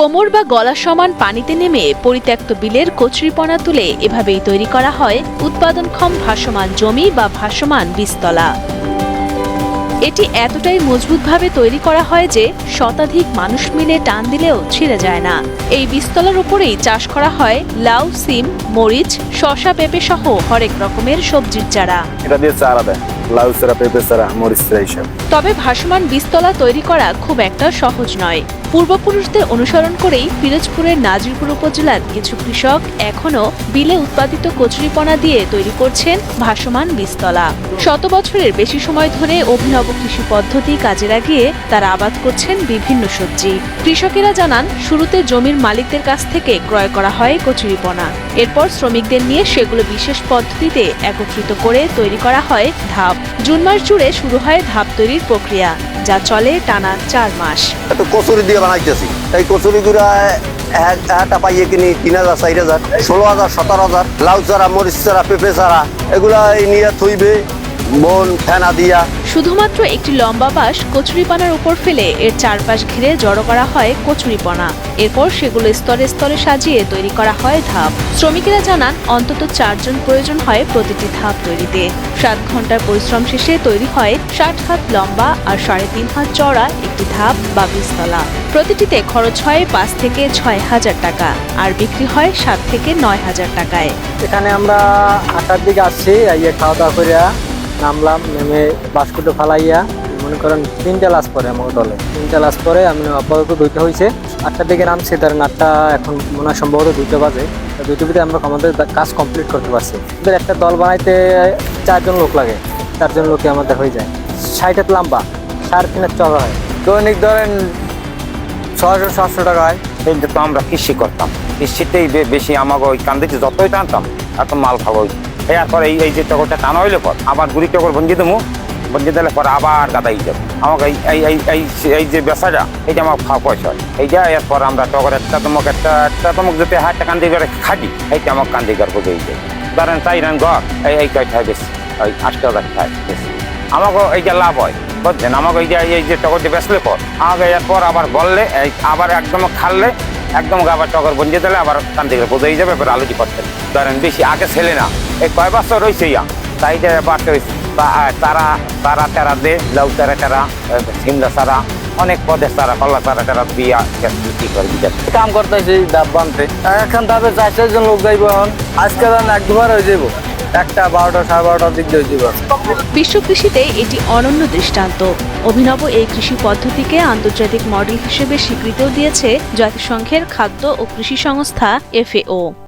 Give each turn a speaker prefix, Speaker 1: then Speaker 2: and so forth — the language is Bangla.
Speaker 1: কোমর বা গলা সমান পানিতে নেমে পরিত্যক্ত বিলের কচুরিপনা তুলে এভাবেই তৈরি করা হয় উৎপাদনক্ষম ভাসমান জমি বা ভাসমান বীজতলা। এটি এতটাই মজবুতভাবে তৈরি করা হয় যে শতাধিক মানুষ মিলে টান দিলেও ছিঁড়ে যায় না। এই বীজতলার উপরেই চাষ করা হয় লাউ, সিম, মরিচ শশা পেঁপে সহ হরেক রকমের সবজির চারা।
Speaker 2: এটা দিয়ে চারা দেয়। লাউ পেঁপে
Speaker 1: তবে ভাসমান বীজতলা তৈরি করা খুব একটা সহজ নয়। পূর্বপুরুষদের অনুসরণ করেই পিরোজপুরের নাজিরপুর উপজেলার কিছু কৃষক এখনও বিলে উৎপাদিত কচুরিপনা দিয়ে তৈরি করছেন ভাসমান বীজতলা। শত বছরের বেশি সময় ধরে অভিনব কৃষি পদ্ধতি কাজে লাগিয়ে তারা আবাদ করছেন বিভিন্ন সবজি। কৃষকেরা জানান, শুরুতে জমির মালিকদের কাছ থেকে ক্রয় করা হয় কচুরিপনা। এরপর শ্রমিকদের নিয়ে সেগুলো বিশেষ পদ্ধতিতে একত্রিত করে তৈরি করা হয় ধাপ। জুন মাস জুড়ে শুরু হয় ধাপ তৈরির প্রক্রিয়া, যা চলে টানা চার মাস।
Speaker 3: কচুরি দিয়ে বানাইতেছি। এই কচুরি একটা পাইয়ে কিনি তিন হাজার, চার হাজার, ষোলো হাজার, সতেরো হাজার, লাউ চারা, মরিচ চারা, পেঁপে চারা, এগুলা নিয়ে থইবে। বন ফেনা দিয়া।
Speaker 1: শুধুমাত্র একটি লম্বা বাঁশ কচুরিপানার উপর ফেলে এর চারপাশ ঘিরে জড়ো করা হয় কচুরিপনা। এরপর সেগুলো স্তরে স্তরে সাজিয়ে তৈরি করা হয় ধাপ। শ্রমিকেরা জানান অন্তত চারজন প্রয়োজন হয় প্রতিটি ধাপ তৈরিতে। সাত ঘণ্টার পরিশ্রম শেষে তৈরি হয় ষাট হাত লম্বা আর সাড়ে তিন হাত চড়া একটি ধাপ বা বীজতলা। প্রতিটিতে খরচ হয় পাঁচ থেকে ছয় হাজার টাকা আর বিক্রি হয় সাত থেকে নয় হাজার টাকায়।
Speaker 4: এখানে আমরা আটটার দিকে আসছি খাওয়া দাওয়া করিয়া। নামলাম, নেমে বাস্কুটো ফালাইয়া, মনে করেন তিনটা লাশ পরে আমার দলে। তিনটা লাশ পরে আমি আপাতত দুইটা হয়েছে আটটার দিকে নামছি, তার আটটা এখন মনে হয় সম্ভবত দুইটা বাজে। দুইটার ভিতরে আমরা আমাদের কাজ কমপ্লিট করতে পারছি। আমাদের একটা দল বানাইতে চারজন লোক লাগে, চারজন লোকে আমাদের হয়ে যায়। ষাট হাত লম্বা, সাড়ে তিন হাত চড়া হয়। দৈনিক ধরেন ছয়শো, সাতশো টাকা হয়।
Speaker 5: কিন্তু আমরা কৃষি করতাম। কৃষিতেই বেশি আমাকে ওই কান্দিতে যতই টানতাম এত মাল খাব এরপর এই এই যে টকরটা টানা হইলে পর আবার গুড়ি টকর ভঞ্জি দেবো। ভঞ্জি দিলে পর আবার গাদাই যাব আমাকে এই এই এই এই যে ব্যবসাটা এইটা আমার খাওয়া পয়সা হয়। এইটা এরপর আমরা টকর একটা তমক একটা একটা তমক যদি হাটটা কান্দি করে খাটি, এইটা আমার কান্দি করে বোঝাই যায় ধরেন চাই রান ঘর, এই এই কয় খাই বেশি ওই আটটা খাই বেশি আমাকে এইটা লাভ হয়, বুঝছেন? আমাকে এই যে এই যে টকর দিয়ে বেসলে পর, আমাকে এরপর আবার গললে এই আবার একদম খাললে, একদম আবার টকর বঞ্জে দিলে আবার কান থেকে বোঝাই যাবে এবার আলোচি করতেন ধরেন বেশি আগে ছেলে না কয় বছর রয়েছে ইয়া? তাই যে বাড়তে হয়েছে তারা তারা তারা দে লাউ তারা টারা সিমলা সারা অনেক পদে তারা কল্লা তারা টারা দিয়া কি করে বিজাত
Speaker 4: কাম করতেছি ডাব বানতে। এখন তাদের চার চারজন লোক যাইব এখন। আজকে এক দুবার হয়ে যাব একটা বারোটা সাড়ে বারোটার দিক দিয়ে
Speaker 1: বিশ্ব কৃষিতে এটি অনন্য দৃষ্টান্ত। অভিনব এই কৃষি পদ্ধতিকে আন্তর্জাতিক মডেল হিসেবে স্বীকৃতিও দিয়েছে জাতিসংঘের খাদ্য ও কৃষি সংস্থা এফএও।